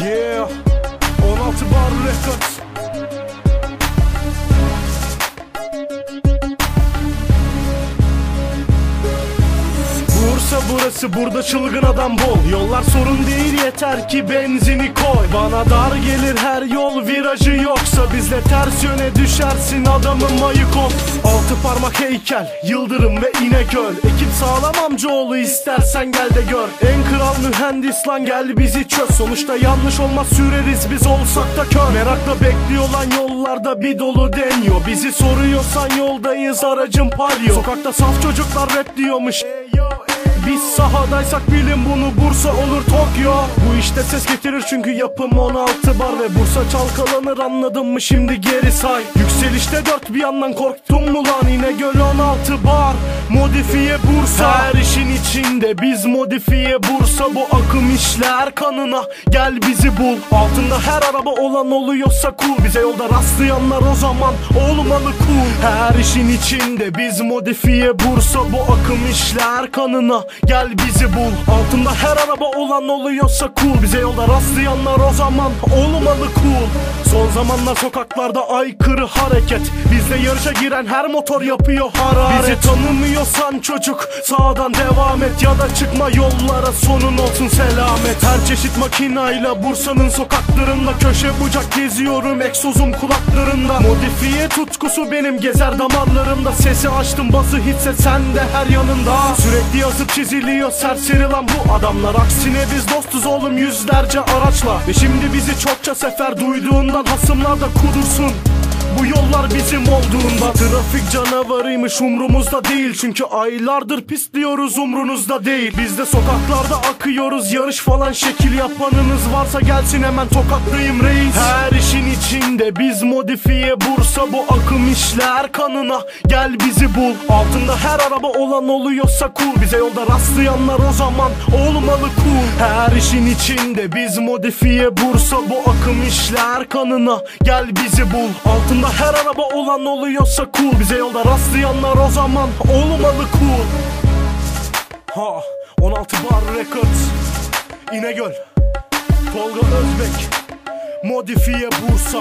Yeah. 16 bar records Bursa burası burada çılgın adam bol. Yollar sorun değil yeter ki benzini koy. Bana dar gelir her yol virajı yoksa Bizle ters yöne düşersin adamın mayık ol. Altı parmak heykel yıldırım ve İnegöl. Ekip sağlam amcaoğlu istersen gel de gör. En kral mühendis lan gel bizi çöz. Sonuçta yanlış olmaz süreriz biz olsak da kör. Merakla bekliyor lan yollarda bir dolu deniyor Bizi soruyorsan yoldayız aracın palyo. Sokakta saf çocuklar rap diyormuş biz sahadaysak bilin bunu Bursa olur Tokyo. Bu işte ses getirir çünkü yapım 16 bar Ve Bursa çalkalanır anladın mı? Şimdi geri say. Yükselişte dört bir yandan korktun mu lan İnegöl 16 bar. Modifiye Bursa. Her işin içinde biz modifiye Bursa. Bu akım işler kanına gel bizi bul. Altında her araba olan oluyorsa cool. Bize yolda rastlayanlar o zaman olmalı cool. Her işin içinde biz modifiye Bursa. Bu akım işler kanına gel bizi bul. Altında her araba olan oluyorsa cool. Bize yolda rastlayanlar o zaman olmalı cool. Son zamanlar sokaklarda aykırı hareket. Bizle yarışa giren her motor yapıyor hararet. Bizi tanımıyorsan çocuk sağdan devam et Ya da çıkma yollara. Sonun olsun selamet. Her çeşit makinayla Bursa'nın sokaklarında Köşe bucak geziyorum egzozum kulaklarında. Modifiye tutkusu benim gezer damarlarımda. Sesi açtım bası hitse sen de her yanında yazıp çiziliyor serseri lan bu adamlar. Aksine biz dostuz oğlum yüzlerce araçla. Ve şimdi bizi çokça sefer duyduğundan hasımlar da kudursun bu yollar bizim olduğunda Trafik canavarıymış umrumuzda değil. Çünkü aylardır pisliyoruz umrunuzda değil. Biz de sokaklarda akıyoruz Yarış falan şekil yapanınız varsa gelsin hemen tokatlayayım reis. Her işin içinde biz modifiye Bursa Bu akım işler kanına. Gel bizi bul Altında her araba olan oluyorsa cool. Bize yolda rastlayanlar o zaman olmalı cool. Her işin içinde biz modifiye Bursa Bu akım işler kanına. Gel bizi bul Altında her araba olan oluyorsa cool. Bize yolda rastlayanlar o zaman olmalı cool. Ha 16 bar records. İnegöl Tolga Özbek Modifiye Bursa